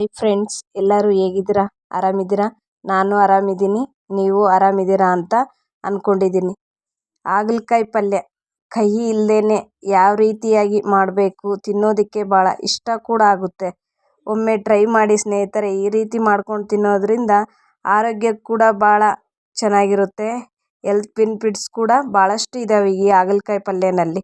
Hi friends ಎಲ್ಲರೂ ಹೇಗಿದ್ದೀರಾ? ಆರಾಮಿದ್ದೀರಾ? ನಾನು ಆರಾಮಿದ್ದೀನಿ, ನೀವು ಆರಾಮಿದ್ದೀರಾ ಅಂತ ಅಂದ್ಕೊಂಡಿದ್ದೀನಿ ಹಾಗಲಕಾಯಿ ಪಲ್ಯ, ಕಹಿ ಇಲ್ಲದೇ ಯಾವ ರೀತಿಯಾಗಿ ಮಾಡಬೇಕು ತಿನ್ನೋದಕ್ಕೆ ಭಾಳ ಇಷ್ಟ ಕೂಡ ಆಗುತ್ತೆ. ಒಮ್ಮೆ ಟ್ರೈ ಮಾಡಿ ಸ್ನೇಹಿತರೆ, ಈ ರೀತಿ ಮಾಡ್ಕೊಂಡು ತಿನ್ನೋದ್ರಿಂದ ಆರೋಗ್ಯ ಕೂಡ ಭಾಳ ಚೆನ್ನಾಗಿರುತ್ತೆ. ಹೆಲ್ತ್ ಬೆನಿಫಿಟ್ಸ್ ಕೂಡ ಭಾಳಷ್ಟು ಇದ್ದಾವೆ ಈ ಹಾಗಲಕಾಯಿ ಪಲ್ಯನಲ್ಲಿ.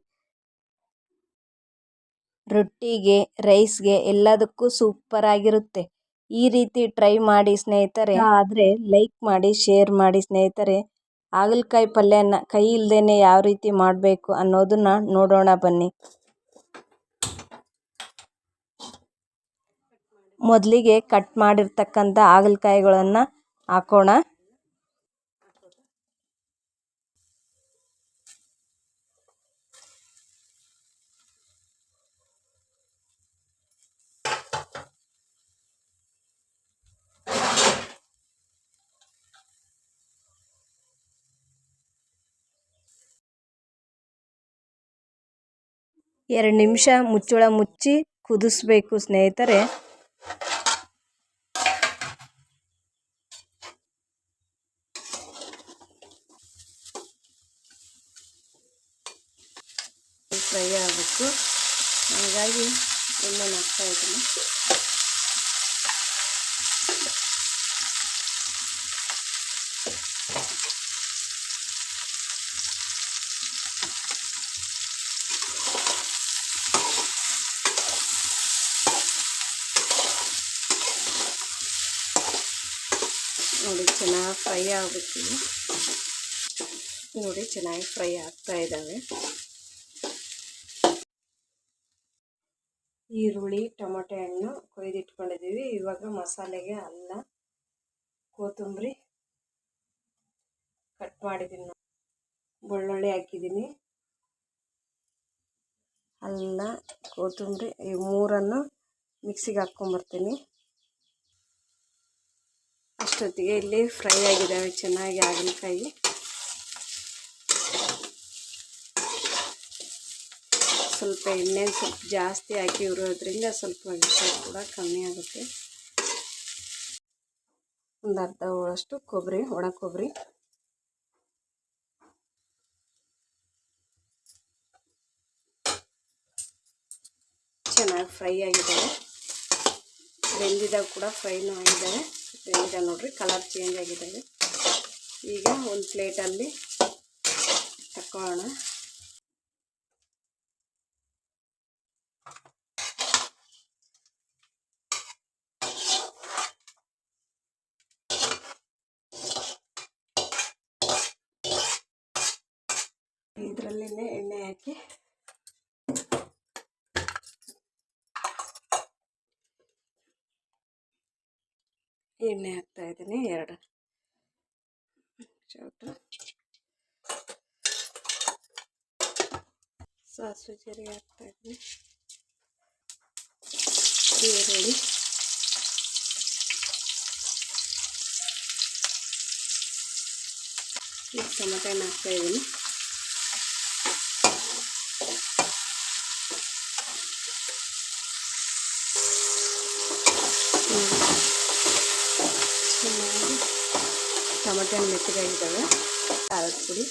ರೊಟ್ಟಿಗೆ ರೈಸ್ಗೆ ಎಲ್ಲದಕ್ಕೂ ಸೂಪರ್ ಆಗಿರುತ್ತೆ. ಈ ರೀತಿ ಟ್ರೈ ಮಾಡಿ ಸ್ನೇಹಿತರೆ ಆದರೆ ಲೈಕ್ ಮಾಡಿ ಶೇರ್ ಮಾಡಿ ಸ್ನೇಹಿತರೆ ಹಾಗಲಕಾಯಿ ಪಲ್ಯನ ಕೈ ಇಲ್ಲದೇ ಯಾವ ರೀತಿ ಮಾಡಬೇಕು ಅನ್ನೋದನ್ನ ನೋಡೋಣ ಬನ್ನಿ. ಮೊದಲಿಗೆ ಕಟ್ ಮಾಡಿರ್ತಕ್ಕಂಥ ಹಾಗಲಕಾಯಿಗಳನ್ನು ಹಾಕೋಣ. ಎರಡು ನಿಮಿಷ ಮುಚ್ಚಳ ಮುಚ್ಚಿ ಕುದಿಸ್ಬೇಕು ಸ್ನೇಹಿತರೆ. ಫ್ರೈ ಆಗಬೇಕು. ಹಾಗಾಗಿ ಎಣ್ಣೆ ಹಾಕ್ತಾ ಇದ್ದೀನಿ ನೋಡಿ ಚೆನ್ನಾಗಿ ಫ್ರೈ ಆಗ್ಬಿಡ್ತೀನಿ. ನೋಡಿ ಚೆನ್ನಾಗಿ ಫ್ರೈ ಆಗ್ತಾ ಇದ್ದಾವೆ. ಈರುಳ್ಳಿ, ಟೊಮೊಟೊ ಹಣ್ಣು ಕೊಯ್ದಿಟ್ಕೊಂಡಿದ್ದೀವಿ. ಇವಾಗ ಮಸಾಲೆಗೆ ಅಲ್ಲ ಕೊತ್ತಂಬರಿ ಕಟ್ ಮಾಡಿದ್ದೀನಿ ಬೆಳ್ಳುಳ್ಳಿ ಹಾಕಿದ್ದೀನಿ. ಅಲ್ಲ ಕೊತ್ತಂಬರಿ ಈ ಮೂರನ್ನು ಮಿಕ್ಸಿಗೆ ಹಾಕ್ಕೊಂಬರ್ತೀನಿ ಅಷ್ಟೊತ್ತಿಗೆ ಇಲ್ಲಿ ಫ್ರೈ ಆಗಿದ್ದಾವೆ, ಚೆನ್ನಾಗಿ ಹಾಗಲಕಾಯಿ. ಸ್ವಲ್ಪ ಎಣ್ಣೆ ಸ್ವಲ್ಪ ಜಾಸ್ತಿ ಹಾಕಿ ಉರೋದ್ರಿಂದ ಸ್ವಲ್ಪ ವಿಷ ಕೂಡ ಕಮ್ಮಿ ಆಗುತ್ತೆ. ಒಂದು ಅರ್ಧ ಹೋಳಷ್ಟು ಕೊಬ್ಬರಿ, ಒಣ ಕೊಬ್ಬರಿ. ಚೆನ್ನಾಗಿ ಫ್ರೈ ಆಗಿದ್ದಾವೆ. ಬೆಂದಿದಾಗ ಕೂಡ, ಫ್ರೈನೂ ಆಗಿದ್ದಾವೆ. ಈಗ ನೋಡಿರಿ ಕಲರ್ ಚೇಂಜ್ ಆಗಿದೆ. ಈಗ ಒಂದು ಪ್ಲೇಟಲ್ಲಿ ತಗೊಳ್ಳೋಣ ಇದರಲ್ಲೇ ಎಣ್ಣೆ ಹಾಕಿ ಎಣ್ಣೆ ಹಾಕ್ತಾ ಇದ್ದೀನಿ ಎರಡು. ಚೌಟ ಸಾಸಿವೆ ಜೀರಿಗೆ ಹಾಕ್ತಾ ಇದ್ದೀನಿ. ಈರುಳ್ಳಿ. ಈಗ ಟೊಮೆಟೊ ಇದ್ದೀನಿ. ಚೆನ್ನಾಗಿ ಟೊಮೆಟೊ ಮೆತ್ತಗಾಗಿದ್ದಾವೆ ಖಾರದ ಪುಡಿ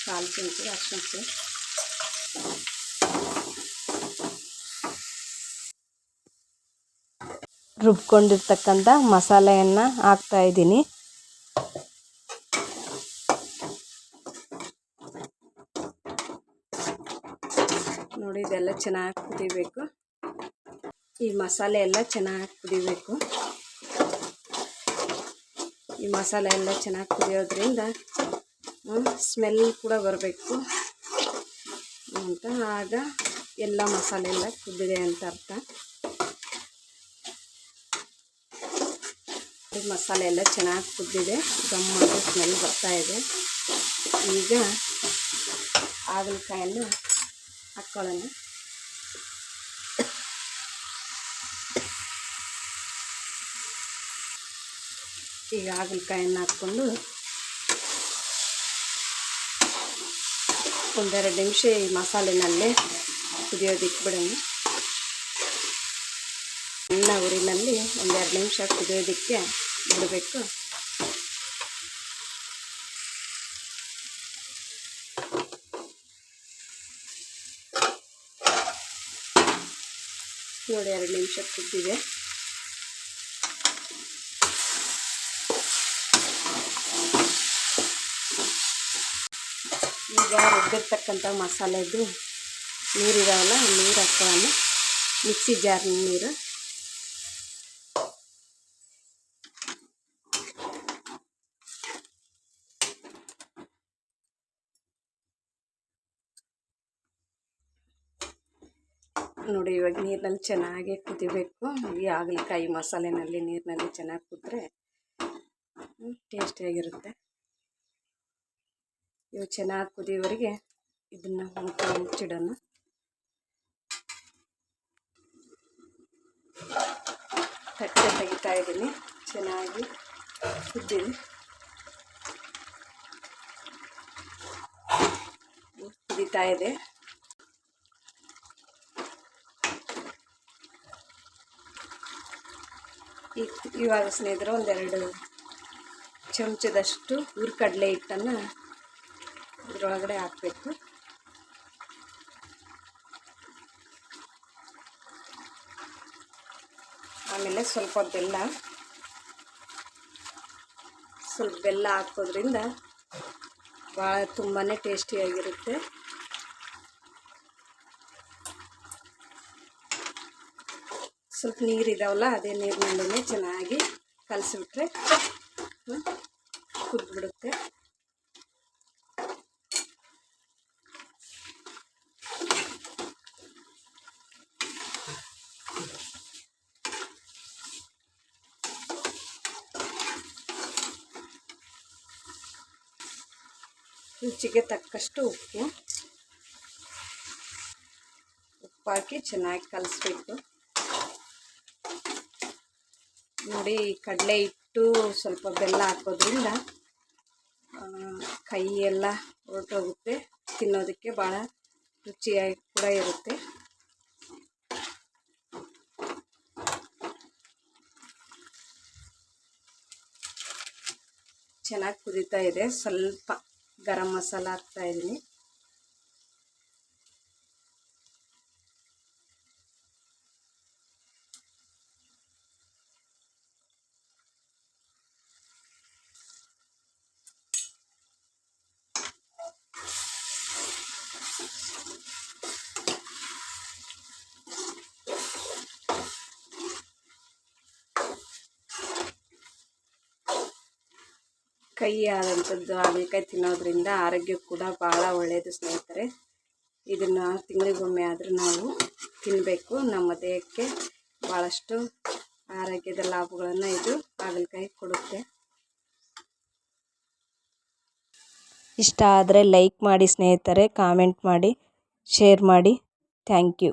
ಕಾಲು ಚಮಚ ಅರ್ಶಿನ ಪುಡಿ ರುಬ್ಕೊಂಡಿರ್ತಕ್ಕಂಥ ಮಸಾಲೆಯನ್ನು ಹಾಕ್ತಾ ಇದ್ದೀನಿ ನೋಡಿ ಇದೆಲ್ಲ ಚೆನ್ನಾಗಿ ಕುದಿಬೇಕು. ಈ ಮಸಾಲೆ ಎಲ್ಲ ಚೆನ್ನಾಗಿ ಕುದಿಬೇಕು. ಈ ಮಸಾಲೆ ಎಲ್ಲ ಚೆನ್ನಾಗಿ ಕುದಿಯೋದ್ರಿಂದ ಸ್ಮೆಲ್ ಕೂಡ ಬರಬೇಕು ಅಂತ. ಆಗ ಎಲ್ಲ ಮಸಾಲೆ ಎಲ್ಲ ಕುದ್ದಿದೆ ಅಂತ ಅರ್ಥ. ಮಸಾಲೆ ಎಲ್ಲ ಚೆನ್ನಾಗಿ ಕುದ್ದಿದೆ. ಗಮ್ಮ ಸ್ಮೆಲ್ ಬರ್ತಾ ಇದೆ. ಈಗ ಹಾಗಲಕಾಯನ್ನು ಹಾಕ್ಕೊಳ್ಳೋಣ ಈಗ ಹಾಗಲಕಾಯನ್ನು ಹಾಕ್ಕೊಂಡು ಒಂದೆರಡು ನಿಮಿಷ ಈ ಮಸಾಲೆನಲ್ಲೇ ಕುದಿಯೋದಿಕ್ಕೆ ಬಿಡೋಣ. ಅಣ್ಣ ಊರಿನಲ್ಲಿ ಒಂದೆರಡು ನಿಮಿಷ ಕುದಿಯೋದಕ್ಕೆ ಬಿಡಬೇಕು. ನೋಡಿ ಎರಡು ನಿಮಿಷ ಕುದ್ದಿದೆ. ಈಗ ರುಬ್ಬಿರ್ತಕ್ಕಂಥ ಮಸಾಲೆದು ನೀರಿದಾವಲ್ಲ ನೀರು ಹಾಕೋಣ. ಮಿಕ್ಸಿ ಜಾರ್ ನೀರು ನೋಡಿ, ಇವಾಗ ನೀರಿನಲ್ಲಿ ಚೆನ್ನಾಗಿ ಕುದಿಬೇಕು. ಈ ಹಾಗಲಕಾಯಿ ಮಸಾಲೆನಲ್ಲಿ ನೀರಿನಲ್ಲಿ ಚೆನ್ನಾಗಿ ಕುದ್ರೆ ಟೇಸ್ಟಿಯಾಗಿರುತ್ತೆ ಇವು ಚೆನ್ನಾಗಿ ಕುದಿಯೋವರೆಗೆ ಇದನ್ನು ಮುಚ್ಚ ಮುಚ್ಚಿಡೋಣ ತಟ್ಟೆ ತೆಗಿತಾ ಇದ್ದೀನಿ. ಚೆನ್ನಾಗಿ ಕುದ್ದೀನಿ. ಕುದೀತಾ ಇದೆ ಈ ಇವಾಗ ಸ್ನೇಹಿತರೆ ಒಂದೆರಡು ಚಮಚದಷ್ಟು ಹುರ್ಕಡಲೆ ಹಿಟ್ಟನ್ನು ಇದರೊಳಗಡೆ ಹಾಕಬೇಕು. ಆಮೇಲೆ ಸ್ವಲ್ಪ ಬೆಲ್ಲ ಸ್ವಲ್ಪ ಬೆಲ್ಲ ಹಾಕೋದ್ರಿಂದ ಭಾಳ ತುಂಬಾ ಟೇಸ್ಟಿಯಾಗಿರುತ್ತೆ. ಸ್ವಲ್ಪ ನೀರು ಇದಾವಲ್ಲ ಅದೇ ನೀರಿನಲ್ಲೇ ಚೆನ್ನಾಗಿ ಕಲಸಿಬಿಟ್ರೆ ಕುದ್ಬಿಡುತ್ತೆ. ರುಚಿಗೆ ತಕ್ಕಷ್ಟು ಉಪ್ಪು. ಉಪ್ಪಾಕಿ ಚೆನ್ನಾಗಿ ಕಲಿಸ್ಬೇಕು. ನೋಡಿ ಕಡಲೆ ಹಿಟ್ಟು ಸ್ವಲ್ಪ ಬೆಲ್ಲ ಹಾಕೋದ್ರಿಂದ ಕೈ ಎಲ್ಲ ಹೊರಟೋಗುತ್ತೆ. ತಿನ್ನೋದಕ್ಕೆ ಭಾಳ ರುಚಿಯಾಗಿ ಕೂಡ ಇರುತ್ತೆ. ಚೆನ್ನಾಗಿ ಕುದೀತಾ ಇದೆ. ಸ್ವಲ್ಪ ಗರಂ ಮಸಾಲ ಹಾಕ್ತಾ ಇದ್ದೀನಿ. ಕಹಿ ಆದಂಥದ್ದು ಹಾಗಲಕಾಯಿ ತಿನ್ನೋದ್ರಿಂದ ಆರೋಗ್ಯ ಕೂಡ ಭಾಳ ಒಳ್ಳೆಯದು ಸ್ನೇಹಿತರೆ. ಇದನ್ನು ತಿಂಗಳಿಗೊಮ್ಮೆ ಆದರೂ ನಾವು ತಿನ್ನಬೇಕು ನಮ್ಮ ದೇಹಕ್ಕೆ ಭಾಳಷ್ಟು ಆರೋಗ್ಯದ ಲಾಭಗಳನ್ನು ಇದು ಹಾಗಲಕಾಯಿ ಕೊಡುತ್ತೆ. ಇಷ್ಟ ಆದರೆ ಲೈಕ್ ಮಾಡಿ ಸ್ನೇಹಿತರೆ ಕಾಮೆಂಟ್ ಮಾಡಿ ಶೇರ್ ಮಾಡಿ. Thank you